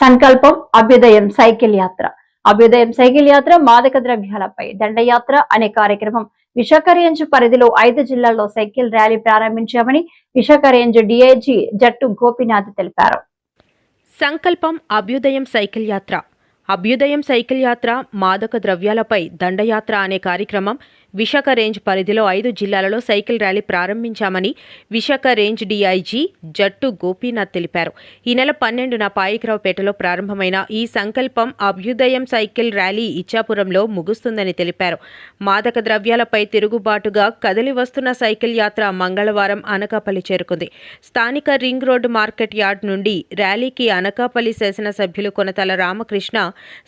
సంకల్పం అభ్యుదయం సైకిల్ యాత్ర. అభ్యుదయం సైకిల్ యాత్ర మాదక ద్రవ్యాలపై దండయాత్ర అనే కార్యక్రమం. విశాఖ రేంజ్ పరిధిలో ఐదు జిల్లాల్లో సైకిల్ ర్యాలీ ప్రారంభించామని విశాఖ రేంజ్ డిఐజీ జట్టు గోపినాథ్ తెలిపారు. సంకల్పం అభ్యుదయం సైకిల్ యాత్ర. అభ్యుదయం సైకిల్ యాత్ర మాదక ద్రవ్యాలపై దండయాత్ర అనే కార్యక్రమం విశాఖ రేంజ్ పరిధిలో ఐదు జిల్లాలలో సైకిల్ ర్యాలీ ప్రారంభించామని విశాఖ రేంజ్ డీఐజీ జట్టు గోపీనాథ్ తెలిపారు. ఈ నెల పన్నెండున పాయికరావుపేటలో ప్రారంభమైన ఈ సంకల్పం అభ్యుదయం సైకిల్ ర్యాలీ ఇచ్చాపురంలో ముగుస్తుందని తెలిపారు. మాదక ద్రవ్యాలపై తిరుగుబాటుగా కదిలి వస్తున్న సైకిల్ యాత్ర మంగళవారం అనకాపల్లి చేరుకుంది. స్థానిక రింగ్ రోడ్డు మార్కెట్ యార్డ్ నుండి ర్యాలీకి అనకాపల్లి శాసనసభ్యులు కొనతల రామకృష్ణ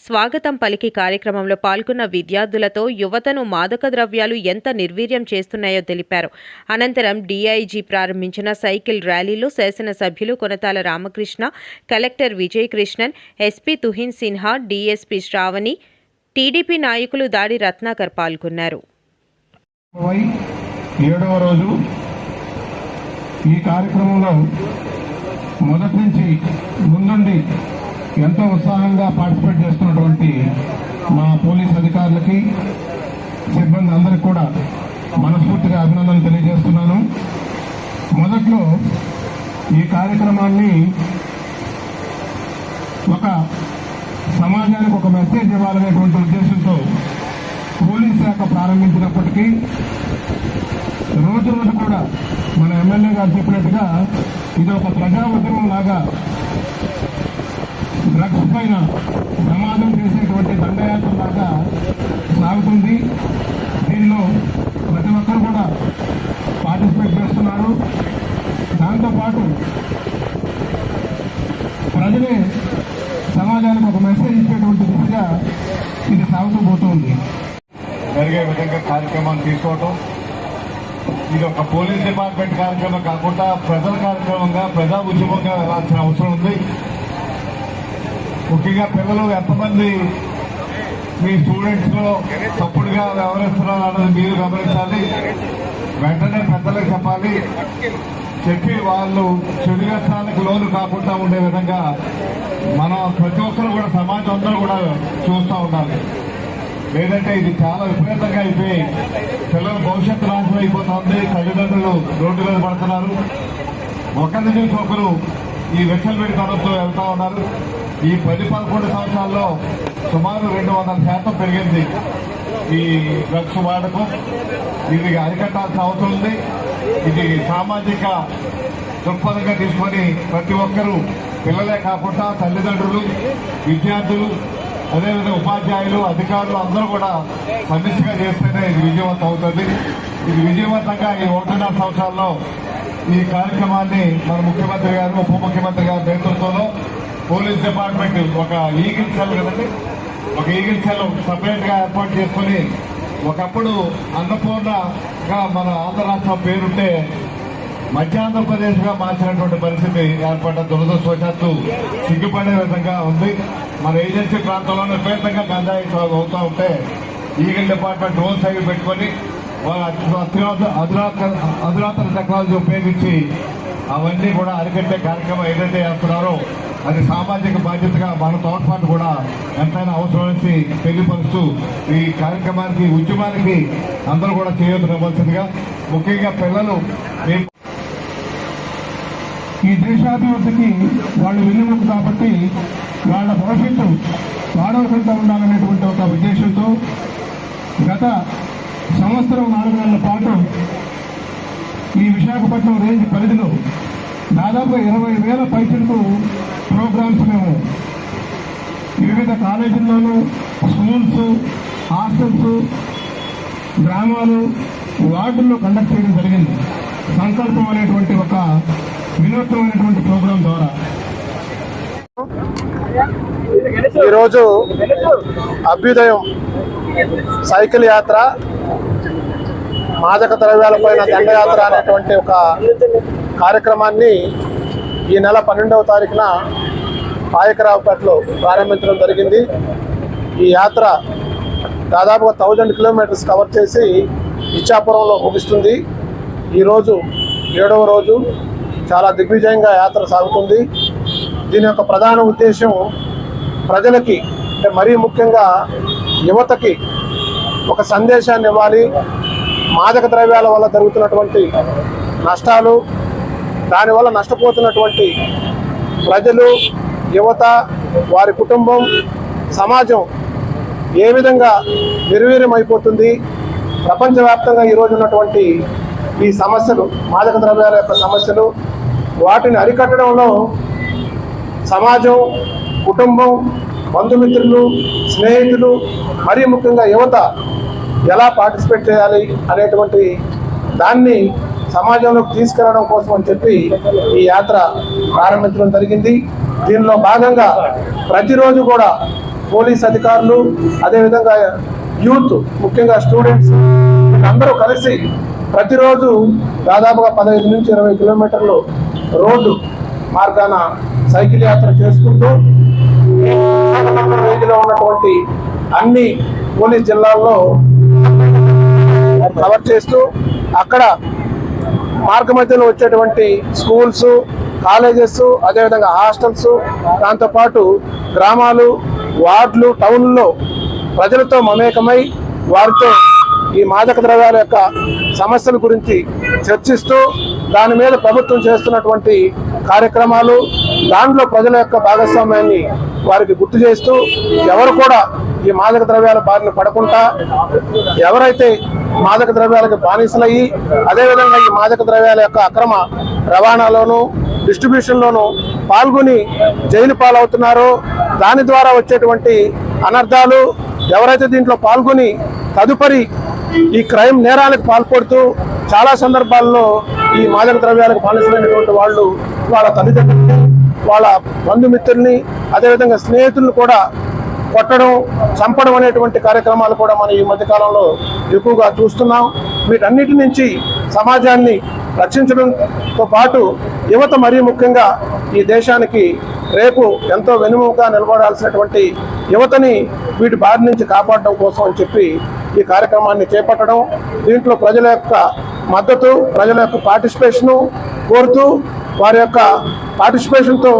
స్వాగతం పలికి కార్యక్రమంలో పాల్గొన్న విద్యార్థులతో యువతను మాదక ద్రవ్యాలు ఎంత నిర్వీర్యం చేస్తున్నాయో తెలిపారు. అనంతరం డీఐజీ ప్రారంభించిన సైకిల్ ర్యాలీలో శాసనసభ్యులు Konathala Ramakrishna collector Vijay Krishnan SP Tuhin Sinha DSP Sravani TDP నాయకులు దాడి రత్నాకర్ పాల్గొన్నారు. ఏడవ రోజు ఈ కార్యక్రమంలో మొదటి నుంచి ముందుండి ఎంతో ఉత్సాహంగా పార్టిసిపేట్ చేస్తున్నటువంటి మా పోలీస్ అధికారులకి సిబ్బంది అందరికి కూడా మనస్ఫూర్తిగా అభినందనలు తెలియజేస్తున్నాను. మొదట్లో ఈ కార్యక్రమాన్ని ఒక సమాజానికి ఒక మెసేజ్ ఇవ్వాలనేటువంటి ఉద్దేశంతో పోలీస్ శాఖ ప్రారంభించినప్పటికీ రోజు రోజు కూడా మన ఎమ్మెల్యే గారు చెప్పినట్టుగా ఇది ఒక ప్రజా ఉద్యమం లాగా డ్రగ్స్ పైన సమాజం చేసేటువంటి దండయాత్ర లాగా సాగుతుంది దీనిలో ప్రతి ఒక్కరు కూడా పార్టిసిపేట్ చేస్తున్నారు దాంతోపాటు ప్రజలే సమాజానికి ఒక మెసేజ్ ఇచ్చేటువంటి దిశగా ఇది ఉంది జరిగే విధంగా కార్యక్రమాన్ని తీసుకోవటం ఇది ఒక పోలీస్ డిపార్ట్మెంట్ కార్యక్రమం కాకుండా ప్రజల కార్యక్రమంగా ప్రజా ఉద్యమంగా వెళ్ళాల్సిన అవసరం ఉంది. ముఖ్యంగా పిల్లలు ఎంతమంది మీ స్టూడెంట్స్లో తప్పుడుగా వ్యవహరిస్తున్నారు అన్నది మీరు గమనించాలి. వెంటనే పెద్దలకు చెప్పాలి. చెప్పి వాళ్ళు చెడు వ్యసనాలకు లోను కాకుండా ఉండే విధంగా మనం ప్రతి ఒక్కరు కూడా సమాజం అందరూ కూడా చూస్తూ ఉండాలి. లేదంటే ఇది చాలా విపరీతంగా అయిపోయి పిల్లల భవిష్యత్తు నాశనం అయిపోతుంది. తల్లిదండ్రులు రోడ్డు మీద పడుతున్నారు. ఒకరి నుంచి ఒకరు ఈ వెచ్చలబెడి తనంతో వెళ్తా ఉన్నారు. ఈ పది పదకొండు సంవత్సరాల్లో సుమారు రెండు వందల శాతం పెరిగింది ఈ డ్రగ్స్ వాడకం. ఇది అరికట్టాల్సిన అవసరం ఉంది. ఇది సామాజిక దృక్పథంగా తీసుకొని ప్రతి ఒక్కరూ పిల్లలే కాకుండా తల్లిదండ్రులు విద్యార్థులు అదేవిధంగా ఉపాధ్యాయులు అధికారులు అందరూ కూడా సమిష్టిగా చేస్తేనే ఇది విజయవంతం అవుతుంది. ఇది విజయవంతంగా ఈ ఒకటిన్నర సంవత్సరాల్లో ఈ కార్యక్రమాన్ని మన ముఖ్యమంత్రి గారు ఉప ముఖ్యమంత్రి గారి నేతృత్వంలో పోలీస్ డిపార్ట్మెంట్ ఒక ఈగిల్ సెల్ కదండి? ఒక ఈగిల్ సెల్ సపరేట్గా ఏర్పాటు చేసుకుని ఒకప్పుడు అన్నపూర్ణగా మన ఆంధ్ర రాష్ట్రం పేరుంటే మధ్యాంధ్రప్రదేశ్గా మార్చినటువంటి పరిస్థితి ఏర్పడ్డ దురదృష్టవశాత్తు సిగ్గుపడే విధంగా ఉంది. మన ఏజెన్సీ ప్రాంతంలోనే విపరీతంగా గంజాయి సాగు అవుతూ ఉంటే ఈగల్ డిపార్ట్మెంట్ డ్రోన్ అవి పెట్టుకొని వాళ్ళ అత్యున్నత అధునాతన అధునాతన టెక్నాలజీ ఉపయోగించి అవన్నీ కూడా అరికట్టే కార్యక్రమం ఏదైతే చేస్తున్నారో అది సామాజిక బాధ్యతగా మన తోడ్పాటు కూడా ఎంతైనా అవసరమని తెలియపరుస్తూ ఈ కార్యక్రమానికి ఉద్యమానికి అందరూ కూడా చేయవలసిందిగా ముఖ్యంగా పిల్లలు ఈ దేశాభివృద్ధికి వాళ్ళు వెన్నుముక కాబట్టి వాళ్ళ భవిష్యత్తు పాడవకుండా ఉండాలనేటువంటి ఒక ఉద్దేశంతో గత సంవత్సరం నాలుగు నెలల పాటు ఈ విశాఖపట్నం రేంజ్ పరిధిలో దాదాపు ఇరవై వేల పైసలకు ప్రోగ్రామ్స్ మేము వివిధ కాలేజీల్లోనూ స్కూల్స్ హాస్టల్స్ గ్రామాలు వార్డుల్లో కండక్ట్ చేయడం జరిగింది. సంకల్పం అనేటువంటి ఒక వినూత్నమైనటువంటి ప్రోగ్రాం ద్వారా. ఈరోజు అభ్యుదయం సైకిల్ యాత్ర మాదక ద్రవ్యాలపైన దండయాత్ర అనేటువంటి ఒక కార్యక్రమాన్ని ఈ నెల పన్నెండవ తారీఖున పాయకరావుపేటలో ప్రారంభించడం జరిగింది. ఈ యాత్ర దాదాపుగా థౌజండ్ కిలోమీటర్స్ కవర్ చేసి ఇచ్చాపురంలో ముగుస్తుంది. ఈరోజు ఏడవ రోజు చాలా దిగ్విజయంగా యాత్ర సాగుతుంది. దీని యొక్క ప్రధాన ఉద్దేశం ప్రజలకి అంటే మరీ ముఖ్యంగా యువతకి ఒక సందేశాన్ని ఇవ్వాలి. మాదక ద్రవ్యాల వల్ల జరుగుతున్నటువంటి నష్టాలు దానివల్ల నష్టపోతున్నటువంటి ప్రజలు యువత వారి కుటుంబం సమాజం ఏ విధంగా నిర్వీర్యమైపోతుంది ప్రపంచవ్యాప్తంగా ఈరోజు ఉన్నటువంటి ఈ సమస్యలు మాదక ద్రవ్యాల యొక్క సమస్యలు వాటిని అరికట్టడంలో సమాజం కుటుంబం బంధుమిత్రులు స్నేహితులు మరీ ముఖ్యంగా యువత ఎలా పార్టిసిపేట్ చేయాలి అనేటువంటి దాన్ని సమాజంలోకి తీసుకెళ్ళడం కోసం అని చెప్పి ఈ యాత్ర ప్రారంభించడం జరిగింది. దీనిలో భాగంగా ప్రతిరోజు కూడా పోలీస్ అధికారులు అదేవిధంగా యూత్ ముఖ్యంగా స్టూడెంట్స్ అందరూ కలిసి ప్రతిరోజు దాదాపుగా పదహైదు నుంచి ఇరవై కిలోమీటర్లు రోడ్డు మార్గాన సైకిల్ యాత్ర చేసుకుంటూ రేంజ్లో ఉన్నటువంటి అన్ని పోలీస్ జిల్లాల్లో కవర్ చేస్తూ అక్కడ మార్గ మధ్యలో వచ్చేటువంటి స్కూల్స్ కాలేజెస్ అదేవిధంగా హాస్టల్స్ దాంతోపాటు గ్రామాలు వార్డులు టౌన్లో ప్రజలతో మమేకమై వారితో ఈ మాదక ద్రవ్యాల యొక్క సమస్యల గురించి చర్చిస్తూ దాని మీద ప్రభుత్వం చేస్తున్నటువంటి కార్యక్రమాలు దాంట్లో ప్రజల యొక్క భాగస్వామ్యాన్ని వారికి గుర్తు చేస్తూ ఎవరు కూడా ఈ మాదక ద్రవ్యాల బారిన పడకుండా ఎవరైతే మాదక ద్రవ్యాలకు బానిసలయ్యి అదేవిధంగా ఈ మాదక ద్రవ్యాల యొక్క అక్రమ రవాణాలోను డిస్ట్రిబ్యూషన్లోను పాల్గొని జైలు పాలవుతున్నారో దాని ద్వారా వచ్చేటువంటి అనర్థాలు ఎవరైతే దీంట్లో పాల్గొని తదుపరి ఈ క్రైమ్ నేరాలకు పాల్పడుతూ చాలా సందర్భాల్లో ఈ మాదక ద్రవ్యాలకు బానిసలైనటువంటి వాళ్ళు వాళ్ళ తల్లిదండ్రులు వాళ్ళ బంధుమిత్రుల్ని అదేవిధంగా స్నేహితులను కూడా కొట్టడం చంపడం అనేటువంటి కార్యక్రమాలు కూడా మనం ఈ మధ్యకాలంలో ఎక్కువగా చూస్తున్నాం. వీటన్నిటి నుంచి సమాజాన్ని రక్షించడంతో పాటు యువత మరీ ముఖ్యంగా ఈ దేశానికి రేపు ఎంతో వెనుముగా నిలబడాల్సినటువంటి యువతని వీటి బారి నుంచి కాపాడడం కోసం అని చెప్పి ఈ కార్యక్రమాన్ని చేపట్టడం దీంట్లో ప్రజల యొక్క మద్దతు ప్రజల యొక్క పార్టిసిపేషను కోరుతూ వారి యొక్క పార్టిసిపేషన్తో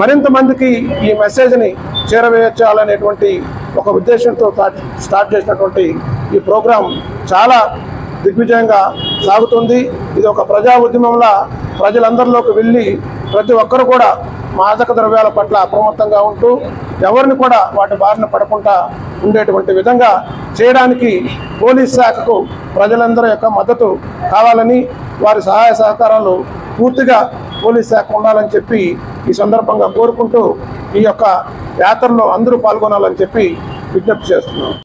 మరింత మందికి ఈ మెసేజ్ని చేరవేర్చాలనేటువంటి ఒక ఉద్దేశంతో స్టార్ట్ స్టార్ట్ చేసినటువంటి ఈ ప్రోగ్రాం చాలా దిగ్విజయంగా సాగుతుంది. ఇది ఒక ప్రజా ఉద్యమంలా ప్రజలందరిలోకి వెళ్ళి ప్రతి ఒక్కరు కూడా మాదక ద్రవ్యాల పట్ల అప్రమత్తంగా ఉంటూ ఎవరిని కూడా వాటి బారిన పడకుండా ఉండేటువంటి విధంగా చేయడానికి పోలీస్ శాఖకు ప్రజలందరి యొక్క మద్దతు కావాలని వారి సహాయ సహకారాలు పూర్తిగా పోలీస్ శాఖ ఉండాలని చెప్పి ఈ సందర్భంగా కోరుకుంటూ ఈ యొక్క యాత్రలో అందరూ పాల్గొనాలని చెప్పి విజ్ఞప్తి చేస్తున్నాం.